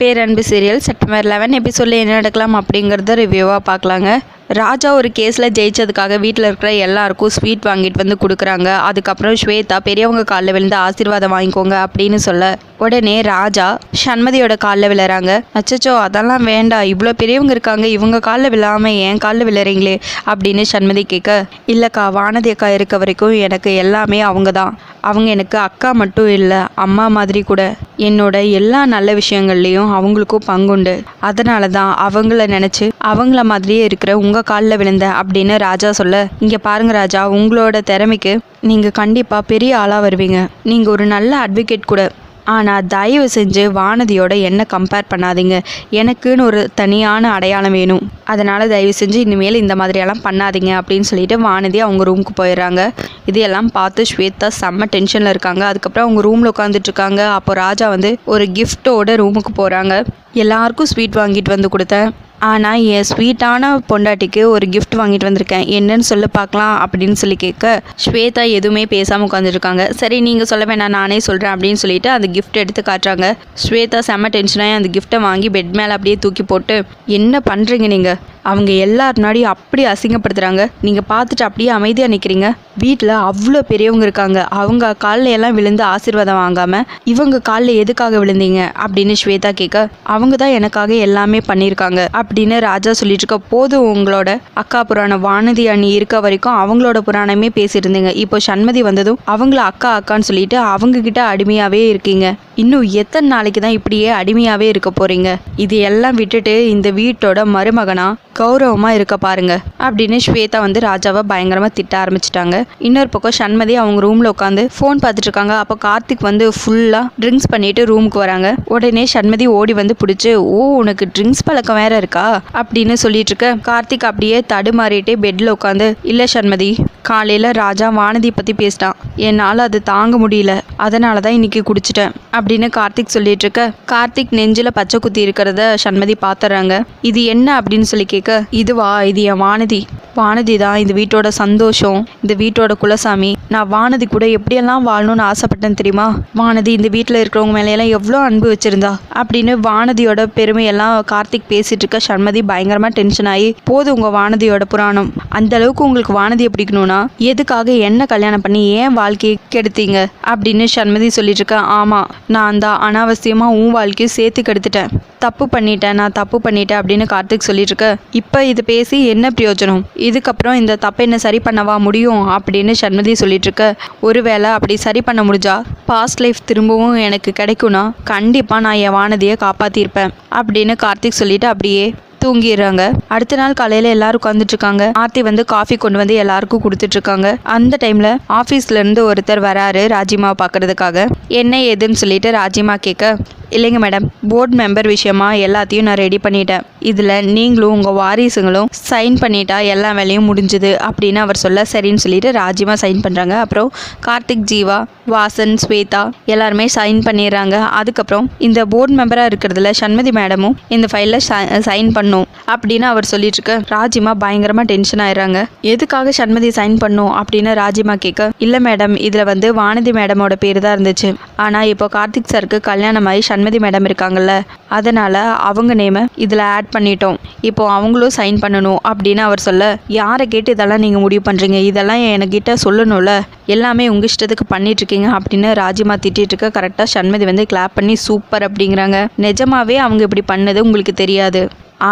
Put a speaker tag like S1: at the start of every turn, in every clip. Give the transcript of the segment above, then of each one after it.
S1: பேரன்பு serial September eleven எபிசோடில் என்ன நடக்கலாம் அப்படிங்கிறத ரிவ்யூவாக பார்க்கலாங்க. ராஜா ஒரு கேஸில் ஜெயிச்சதுக்காக வீட்டில் இருக்கிற எல்லாருக்கும் ஸ்வீட் வாங்கிட்டு வந்து கொடுக்குறாங்க. அதுக்கப்புறம் ஸ்வேதா பெரியவங்க காலில் விழுந்து ஆசீர்வாதம் வாங்கிக்கோங்க அப்படின்னு சொல்ல உடனே ராஜா சண்மதியோட காலில் விழுறாங்க. அச்சச்சோ அதெல்லாம் வேண்டாம் இவ்வளோ பெரியவங்க இருக்காங்க. இவங்க காலில் விழாமல் என் காலில் விழுறீங்களே? அப்படின்னு சண்மதி கேட்க இல்லைக்கா வானதி அக்கா இருக்க வரைக்கும் எனக்கு எல்லாமே அவங்க தான் அவங்க எனக்கு அக்கா மட்டும் இல்லை அம்மா மாதிரி கூட. என்னோட எல்லா நல்ல விஷயங்கள்லையும் அவங்களுக்கும் பங்குண்டு. அதனால தான் அவங்கள நினச்சி அவங்கள மாதிரியே இருக்கிற உங்கள் காலில் விழுந்த அப்படின்னு ராஜா சொல்ல இங்கே பாருங்க ராஜா உங்களோட திறமைக்கு நீங்கள் கண்டிப்பாக பெரிய ஆளாக வருவீங்க. நீங்கள் ஒரு நல்ல அட்வொகேட் கூட ஆனால் தயவு செஞ்சு வானதியோட என்ன கம்பேர் பண்ணாதீங்க. எனக்குன்னு ஒரு தனியான அடையாளம் வேணும். அதனால் தயவு செஞ்சு இனிமேல் இந்த மாதிரியெல்லாம் பண்ணாதீங்க அப்படின்னு சொல்லிட்டு வானதி அவங்க ரூமுக்கு போயிடுறாங்க. இதையெல்லாம் பார்த்து ஸ்வேதா செம்ம டென்ஷனில் இருக்காங்க. அதுக்கப்புறம் அவங்க ரூமில் உட்காந்துட்டு இருக்காங்க அப்போ ராஜா வந்து ஒரு கிஃப்ட்டோட ரூமுக்கு போகிறாங்க எல்லாருக்கும் ஸ்வீட் வாங்கிட்டு வந்து கொடுத்தேன். ஆனால் என் ஸ்வீட்டான பொண்டாட்டிக்கு ஒரு கிஃப்ட் வாங்கிட்டு வந்திருக்கேன். என்னன்னு சொல்ல பார்க்கலாம் அப்படின்னு சொல்லி கேட்க ஸ்வேதா எதுவுமே பேசாமல் உட்காந்துருக்காங்க சரி நீங்கள் சொல்ல வேணாம் நானே சொல்கிறேன் அப்படின்னு சொல்லிட்டு அந்த கிஃப்ட் எடுத்து காட்டுறாங்க. ஸ்வேதா செம்ம டென்ஷனாக அந்த கிஃப்ட்டை வாங்கி பெட் மேலே அப்படியே தூக்கி போட்டு என்ன பண்ணுறீங்க நீங்கள் அவங்க எல்லார் முன்னாடியும் அப்படி அசிங்கப்படுத்துகிறாங்க நீங்கள் பார்த்துட்டு அப்படியே அமைதியாக நிற்கிறீங்க வீட்டில் அவ்வளோ பெரியவங்க இருக்காங்க. அவங்க காலில் எல்லாம் விழுந்து ஆசீர்வாதம் வாங்காமல் இவங்க காலில் எதுக்காக விழுந்தீங்க? அப்படின்னு ஸ்வேதா கேட்க அவங்க தான் எனக்காக எல்லாமே பண்ணியிருக்காங்க. அப்படின்னு ராஜா சொல்லிட்டு இருக்க போதும் உங்களோட அக்கா புராணம் வானதி அணி இருக்க வரைக்கும் அவங்களோட புராணமே பேசியிருந்தீங்க இப்போ சண்மதி வந்ததும் அவங்கள அக்கா அக்கான்னு சொல்லிட்டு அவங்க கிட்ட அடிமையாகவே இருக்கீங்க. இன்னும் எத்தனை நாளைக்கு தான் இப்படியே அடிமையாகவே இருக்க போகிறீங்க இது எல்லாம் விட்டுட்டு இந்த வீட்டோட மருமகனா கௌரவமாக இருக்க பாருங்க. அப்படின்னு ஸ்வேதா வந்து ராஜாவை பயங்கரமாக திட்ட ஆரம்பிச்சிட்டாங்க. இன்னொரு பக்கம் சண்மதி அவங்க ரூமில் உட்காந்து ஃபோன் பார்த்துட்டு இருக்காங்க. அப்போ கார்த்திக் வந்து ஃபுல்லாக ட்ரிங்க்ஸ் பண்ணிட்டு ரூமுக்கு வராங்க. உடனே சண்மதி ஓடி வந்து பிடிச்சி ஓ உனக்கு ட்ரிங்க்ஸ் பழக்கம் வேற இருக்கா? அப்படின்னு சொல்லிட்டு இருக்க. கார்த்திக் அப்படியே தடுமாறிட்டே பெட்டில் உட்காந்து இல்லை சண்மதி காலையில் ராஜா வானதி பற்றி பேசிட்டான் என்னால் அது தாங்க முடியல. அதனால தான் இன்னைக்கு குடிச்சிட்டேன் அப்படின்னு கார்த்திக் சொல்லிட்டு இருக்க. கார்த்திக் நெஞ்சில் பச்சை குத்தி இருக்கிறத சண்மதி பார்த்துறாங்க இது என்ன? அப்படின்னு சொல்லி கேட்க. இதுவா? இது என் வானதி. வானதி தான் இந்த வீட்டோட சந்தோஷம். இந்த வீட்டோட குலசாமி. நான் வானதி கூட எப்படியெல்லாம் வாழணும்னு ஆசைப்பட்டேன் தெரியுமா? வானதி இந்த வீட்டில் இருக்கிறவங்க மேலையெல்லாம் எவ்வளோ அன்பு வச்சிருந்தா? அப்படின்னு வானதியோட பெருமையெல்லாம் கார்த்திக் பேசிட்டு இருக்க சண்மதி பயங்கரமாக டென்ஷன் ஆகி போதும் உங்கள் வானதியோட புராணம். அந்த அளவுக்கு உங்களுக்கு வானதியை பிடிக்கணும்னா எதுக்காக என்ன கல்யாணம் பண்ணி ஏன் வாழ்க்கையை கெடுத்தீங்க? அப்படின்னு சண்மதி சொல்லிட்டு இருக்க ஆமாம் நான் தான். அனாவசியமாக உன் வாழ்க்கையை சேர்த்து கெடுத்துட்டேன். தப்பு பண்ணிட்டேன் நான் தப்பு பண்ணிட்டேன் அப்படின்னு கார்த்திக் சொல்லிட்டு இருக்க இப்போ இது பேசி என்ன பிரயோஜனம்? இதுக்கப்புறம் இந்த தப்பை என்ன சரி பண்ணவா முடியும் அப்படின்னு சண்மதி சொல்லிட்டு இருக்க ஒருவேளை அப்படி சரி பண்ண முடிஞ்சா பாஸ்ட் லைஃப் திரும்பவும் எனக்கு கிடைக்கும்னா கண்டிப்பாக நான் என் வானதியை காப்பாற்றிருப்பேன் அப்படின்னு கார்த்திக் சொல்லிட்டு அப்படியே தூங்கிடுறாங்க. அடுத்த நாள் காலையில எல்லாரும் உட்காந்துட்டு இருக்காங்க ஆர்த்தி வந்து காஃபி கொண்டு வந்து எல்லாருக்கும் கொடுத்துட்டு இருக்காங்க அந்த டைம்ல ஆபீஸ்ல இருந்து ஒருத்தர் வராரு ராஜிமாவை பார்க்கறதுக்காக. என்ன ஏதுன்னு சொல்லிட்டு ராஜிமா கேட்க இல்லைங்க மேடம் போர்ட் மெம்பர் விஷயமா எல்லாத்தையும் நான் ரெடி பண்ணிட்டேன். இதில் நீங்களும் உங்கள் வாரிசுங்களும் சைன் பண்ணிட்டா எல்லா வேலையும் முடிஞ்சுது அப்படின்னு அவர் சொல்ல சரின்னு சொல்லிட்டு ராஜிமா சைன் பண்ணுறாங்க அப்புறம் கார்த்திக் ஜீவா வாசன் ஸ்வேதா எல்லாருமே சைன் பண்ணிடுறாங்க. அதுக்கப்புறம் இந்த போர்டு மெம்பராக இருக்கிறதுல சண்மதி மேடமும் இந்த ஃபைலில் சைன் பண்ணும். அப்படின்னு அவர் சொல்லிட்டு இருக்க ராஜிமா பயங்கரமாக டென்ஷன் ஆயிடுறாங்க. எதுக்காக சண்மதி சைன் பண்ணும் அப்படின்னு ராஜிமா கேட்க இல்லை மேடம் இதில் வந்து வானதி மேடமோட பேர் தான் இருந்துச்சு. ஆனால் இப்போ கார்த்திக் சாருக்கு கல்யாணம் ஆகி சண்மதி மேடம் இருக்காங்கல்ல. அதனால் அவங்க நேமை இதில் ஆட் பண்ணிட்டோம். இப்போ அவங்களும் சைன் பண்ணணும் அப்படின்னு அவர் சொல்ல யாரை கேட்டு இதெல்லாம் நீங்கள் முடிவு பண்ணுறீங்க இதெல்லாம் என்கிட்ட சொல்லணும்ல. எல்லாமே உங்கள் இஷ்டத்துக்கு பண்ணிட்டு இருக்கீங்க அப்படின்னு ராஜிமா திட்டிட்டு இருக்க. கரெக்டாக சண்மதி வந்து கிளாப் பண்ணி சூப்பர் அப்படிங்கிறாங்க. நிஜமாவே அவங்க இப்படி பண்ணது உங்களுக்கு தெரியாது.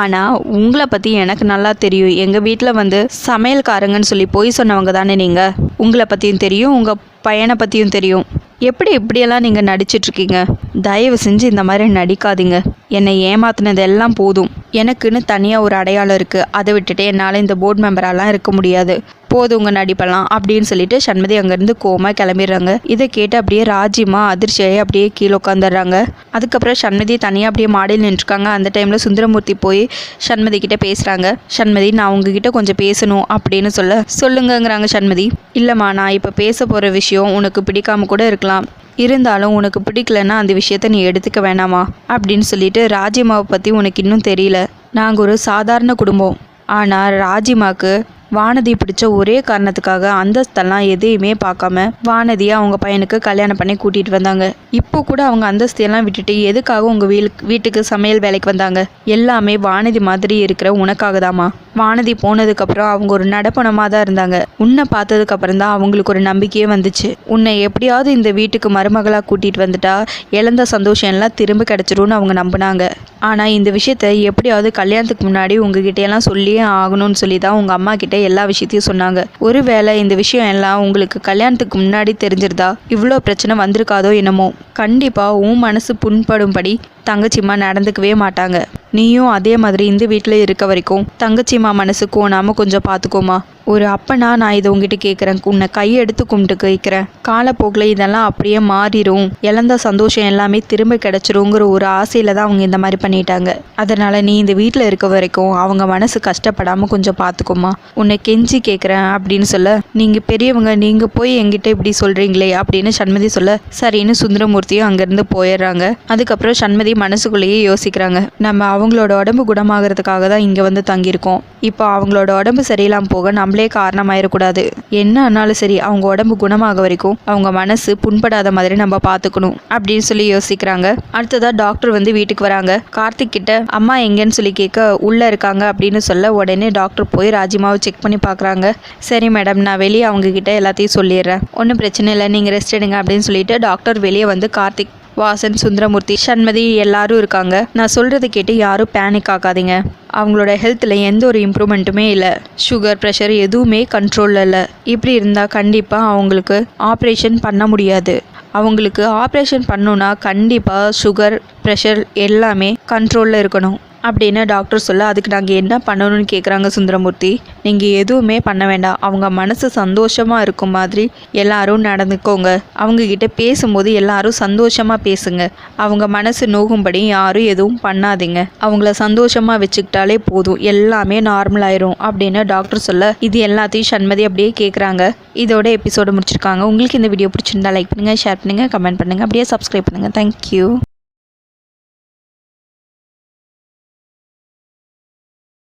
S1: ஆனால் உங்களை பற்றி எனக்கு நல்லா தெரியும். எங்கள் வீட்டில் வந்து சமையல்காரங்கன்னு சொல்லி போய் சொன்னவங்க தானே நீங்கள் உங்களை பற்றியும் தெரியும் உங்கள் பையனை பற்றியும் தெரியும். எப்படி இப்படியெல்லாம் நீங்கள் நடிச்சிட்ருக்கீங்க தயவு செஞ்சு இந்த மாதிரி நடிக்காதீங்க. என்னை ஏமாத்துனது எல்லாம் போதும். எனக்குன்னு தனியாக ஒரு அடையாளம் இருக்குது அதை விட்டுட்டு என்னால் இந்த போர்டு மெம்பராலாம் இருக்க முடியாது. போதும் உங்கள் நடிப்பெல்லாம் அப்படின்னு சொல்லிட்டு சண்மதி அங்கேருந்து கோமா கிளம்பிடுறாங்க. இதை கேட்டு அப்படியே ராஜிமா அதிர்ச்சியாகி அப்படியே கீழே உட்காந்துடுறாங்க அதுக்கப்புறம் சண்மதி தனியாக அப்படியே மாடியில் நின்றுருக்காங்க. அந்த டைமில் சுந்தரமூர்த்தி போய் சண்மதி கிட்டே பேசுகிறாங்க சண்மதி நான் உங்ககிட்ட கொஞ்சம் பேசணும் அப்படின்னு சொல்ல சொல்லுங்கங்கிறாங்க சண்மதி இல்லைம்மா நான் இப்போ பேச போகிற விஷயம் உனக்கு பிடிக்காம கூட இருக்கலாம். இருந்தாலும் உனக்கு பிடிக்கலன்னா அந்த விஷயத்த நீ எடுத்துக்க வேணாமா? அப்படின்னு சொல்லிட்டு ராஜிமாவை பற்றி உனக்கு இன்னும் தெரியல. நாங்கள் ஒரு சாதாரண குடும்பம். ஆனால் ராஜிமாக்கு வானதி பிடிச்ச ஒரே காரணத்துக்காக அந்தஸ்தெல்லாம் எதையுமே பார்க்காம வானதியை அவங்க பையனுக்கு கல்யாணம் பண்ணி கூட்டிகிட்டு வந்தாங்க. இப்போ கூட அவங்க அந்தஸ்தையெல்லாம் விட்டுட்டு எதுக்காக உங்கள் வீ வீட்டுக்கு சமையல் வேலைக்கு வந்தாங்க? எல்லாமே வானதி மாதிரி இருக்கிற உனக்காக தாமா வானதி போனதுக்கப்புறம் அவங்க ஒரு நடப்பணமாக தான் இருந்தாங்க. உன்னை பார்த்ததுக்கப்புறம் தான் அவங்களுக்கு ஒரு நம்பிக்கையே வந்துச்சு. உன்னை எப்படியாவது இந்த வீட்டுக்கு மருமகளாக கூட்டிகிட்டு வந்துட்டா இழந்த சந்தோஷம் எல்லாம் திரும்ப கிடச்சிரும்னு அவங்க நம்பினாங்க. ஆனால் இந்த விஷயத்த எப்படியாவது கல்யாணத்துக்கு முன்னாடி உங்ககிட்டயெல்லாம் சொல்லியே ஆகணும்னு சொல்லி தான் உங்கள் அம்மா கிட்ட எல்லா விஷயத்தையும் சொன்னாங்க. ஒருவேளை இந்த விஷயம் எல்லாம் உங்களுக்கு கல்யாணத்துக்கு முன்னாடி தெரிஞ்சிருந்தா இவ்வளோ பிரச்சனை வந்திருக்காதோ என்னமோ. கண்டிப்பாக உன் மனசு புண்படும்படி தங்கச்சிம்மா நடந்துக்கவே மாட்டாங்க. நீயும் அதே மாதிரி இந்த வீட்டில் இருக்க வரைக்கும் தங்கச்சிமா மனசு கோணாமல் கொஞ்சம் பார்த்துக்கோமா ஒரு அப்பனா நான் இதை உங்ககிட்ட கேட்குறேன் உன்னை கையெடுத்து கும்பிட்டு கேட்குறேன் காலப்போக்கில் இதெல்லாம் அப்படியே மாறிடும் இழந்த சந்தோஷம் எல்லாமே திரும்ப கிடச்சிருங்கிற ஒரு ஆசையில் தான் அவங்க இந்த மாதிரி பண்ணிட்டாங்க. அதனால் நீ இந்த வீட்டில் இருக்க வரைக்கும் அவங்க மனசு கஷ்டப்படாமல் கொஞ்சம் பார்த்துக்கோமா உன்னை கெஞ்சி கேட்குறேன் அப்படின்னு சொல்ல நீங்கள் பெரியவங்க நீங்கள் போய் எங்கிட்ட இப்படி சொல்கிறீங்களே அப்படின்னு சண்மதி சொல்ல சரின்னு சுந்தரமூர்த்தியும் அங்கேருந்து போயிடுறாங்க. அதுக்கப்புறம் சண்மதி மனசுக்குள்ளேயே யோசிக்கிறாங்க. நம்ம அவங்களோட உடம்பு குணமாகறதுக்காக தான் இங்கே வந்து தங்கியிருக்கோம். இப்போ அவங்களோட உடம்பு சரியில்லாமல் போக நம்மளே காரணமாயிடக்கூடாது என்ன ஆனாலும் சரி அவங்க உடம்பு குணமாக வரைக்கும் அவங்க மனசு புண்படாத மாதிரி நம்ம பார்த்துக்கணும் அப்படின்னு சொல்லி யோசிக்கிறாங்க. அடுத்ததாக டாக்டர் வந்து வீட்டுக்கு வராங்க. கார்த்திக் கிட்ட அம்மா எங்கன்னு சொல்லி கேட்க உள்ளே இருக்காங்க அப்படின்னு சொல்ல உடனே டாக்டர் போய் ராஜிமாவை செக் பண்ணி பார்க்குறாங்க சரி மேடம் நான் வெளியே அவங்க கிட்ட எல்லாத்தையும் சொல்லிடுறேன். ஒன்றும் பிரச்சனை இல்லை நீங்கள் ரெஸ்ட் எடுங்க அப்படின்னு சொல்லிட்டு டாக்டர் வெளியே வந்து கார்த்திக் வாசன் சுந்தரமூர்த்தி சண்மதி எல்லாரும் இருக்காங்க. நான் சொல்கிறத கேட்டு யாரும் பேனிக் ஆகாதீங்க. அவங்களோட ஹெல்த்தில் எந்த ஒரு இம்ப்ரூவ்மெண்ட்டுமே இல்லை. சுகர் ப்ரெஷர் எதுவுமே கண்ட்ரோலில் இல்லை. இப்படி இருந்தால் கண்டிப்பாக அவங்களுக்கு ஆப்ரேஷன் பண்ண முடியாது. அவங்களுக்கு ஆப்ரேஷன் பண்ணுன்னா கண்டிப்பாக சுகர் ப்ரெஷர் எல்லாமே கண்ட்ரோலில் இருக்கணும். அப்படின்னு டாக்டர் சொல்ல அதுக்கு நாங்கள் என்ன பண்ணணும்னு கேட்குறாங்க சுந்தரமூர்த்தி. நீங்கள் எதுவுமே பண்ண வேண்டாம். அவங்க மனசு சந்தோஷமாக இருக்கும் மாதிரி எல்லாரும் நடந்துக்கோங்க. அவங்கக்கிட்ட பேசும்போது எல்லாரும் சந்தோஷமாக பேசுங்க. அவங்க மனசு நோகும்படி யாரும் எதுவும் பண்ணாதீங்க. அவங்கள சந்தோஷமாக வச்சுக்கிட்டாலே போதும். எல்லாமே நார்மல் ஆயிரும். அப்படின்னு டாக்டர் சொல்ல இது எல்லாத்தையும் சண்மதி அப்படியே கேட்குறாங்க இதோட எபிசோடு முடிச்சிருக்காங்க. உங்களுக்கு இந்த வீடியோ பிடிச்சிருந்தா லைக் பண்ணுங்கள் ஷேர் பண்ணுங்கள் கமெண்ட் பண்ணுங்கள் அப்படியே சப்ஸ்கிரைப் பண்ணுங்கள் தேங்க்யூ